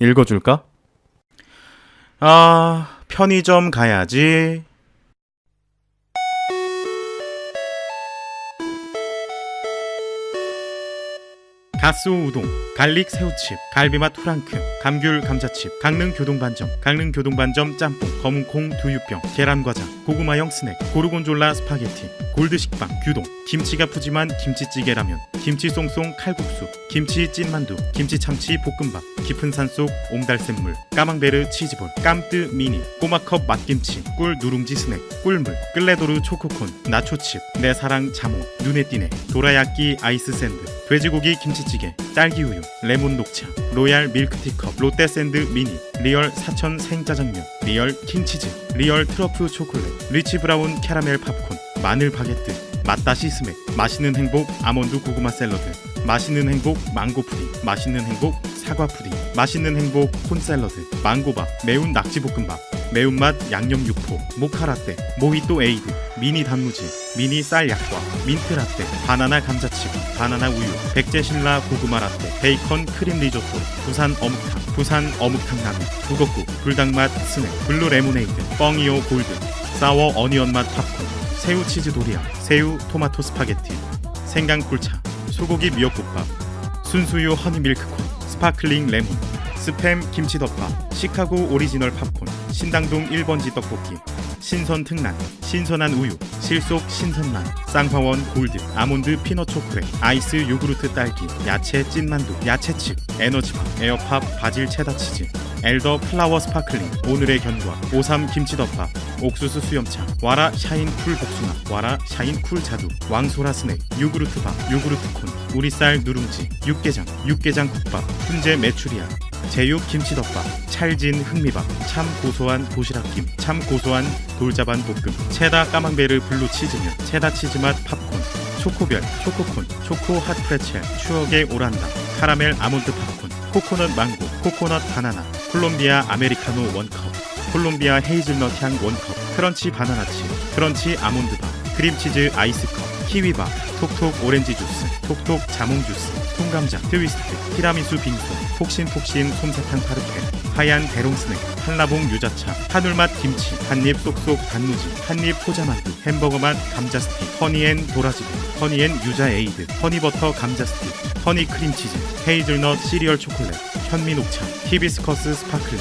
읽어줄까? 아, 편의점 가야지. 가스 우동, 갈릭 새우칩, 갈비맛 프랑크, 감귤 감자칩, 강릉 교동반점, 강릉 교동반점 짬뽕, 검은콩 두유병, 계란과자, 고구마형 스낵, 고르곤졸라 스파게티, 골드식빵, 규동, 김치가 푸짐한 김치찌개 라면, 김치 송송 칼국수, 김치 찐만두, 김치 참치 볶음밥, 깊은 산속 옹달샘물, 까망베르 치즈볼, 깜뜨 미니, 꼬마컵 맛김치, 꿀 누룽지 스낵, 꿀물, 끌레도르 초코콘, 나초칩, 내 사랑 자몽, 눈에 띄네, 도라야끼 아이스 샌드, 돼지고기 김치찌개, 딸기 우유, 레몬 녹차, 로얄 밀크티컵, 롯데 샌드 미니, 리얼 사천 생짜장면, 리얼 킹치즈, 리얼 트러프 초콜릿, 리치 브라운 캐러멜 팝콘, 마늘 바게트, 맛다시 스낵, 맛있는 행복 아몬드 고구마 샐러드, 맛있는 행복 망고 푸딩, 맛있는 행복 사과 푸딩, 맛있는 행복 콘 샐러드, 망고밥, 매운 낙지 볶음밥, 매운맛 양념 육포, 모카라떼, 모히또 에이드, 미니 단무지, 미니 쌀 약과, 민트 라떼, 바나나 감자칩, 바나나 우유, 백제 신라 고구마 라떼, 베이컨 크림 리조또, 부산 어묵탕, 부산 어묵탕 라면, 북엇국, 불닭맛 스낵, 블루 레모네이드, 뻥이오 골드, 사워 어니언 맛 팝콘, 새우 치즈 도리아, 새우 토마토 스파게티, 생강 꿀차, 소고기 미역국밥, 순수유 허니 밀크콘, 스파클링 레몬, 스팸 김치덮밥, 시카고 오리지널 팝콘, 신당동 1번지 떡볶이, 신선 특란, 신선한 우유, 실속 신선란, 쌍화원 골드, 아몬드 피넛 초콜릿, 아이스 요구르트 딸기, 야채 찐만두, 야채칩, 에너지바, 에어팝 바질 체다 치즈, 엘더 플라워 스파클링, 오늘의 견과, 오삼 김치덮밥, 옥수수 수염차, 와라 샤인 쿨 복숭아, 와라 샤인 쿨 자두, 왕소라 스낵, 요구르트 밥, 요구르트 콘, 우리쌀 누룽지, 육개장, 육개장 국밥, 훈제 메추리알, 제육 김치덮밥, 찰진 흑미밥, 참 고소한 도시락김, 참 고소한 돌자반 볶음, 체다 까망베르 블루 치즈면, 체다 치즈 맛 팝콘, 초코별, 초코콘, 초코 핫 프레첼, 추억의 오란다, 카라멜 아몬드 팝콘, 코코넛 망고, 코코넛 바나나, 콜롬비아 아메리카노 원컵, 콜롬비아 헤이즐넛 향 원컵, 크런치 바나나치, 크런치 아몬드밥, 크림치즈 아이스컵, 키위밥, 톡톡 오렌지 주스, 톡톡 자몽 주스, 통감자, 트위스트, 티라미수 빙수, 폭신폭신 솜사탕 파르페, 하얀 대롱 스낵, 한라봉 유자차, 한울맛 김치, 한입 쏙쏙 단무지, 한입 포자만두, 햄버거 맛 감자 스틱, 허니앤 도라지배, 허니앤 유자 에이드, 허니버터 감자 스틱, 허니 크림치즈, 헤이즐넛 시리얼 초콜릿, 현미 녹차, 히비스커스 스파클링,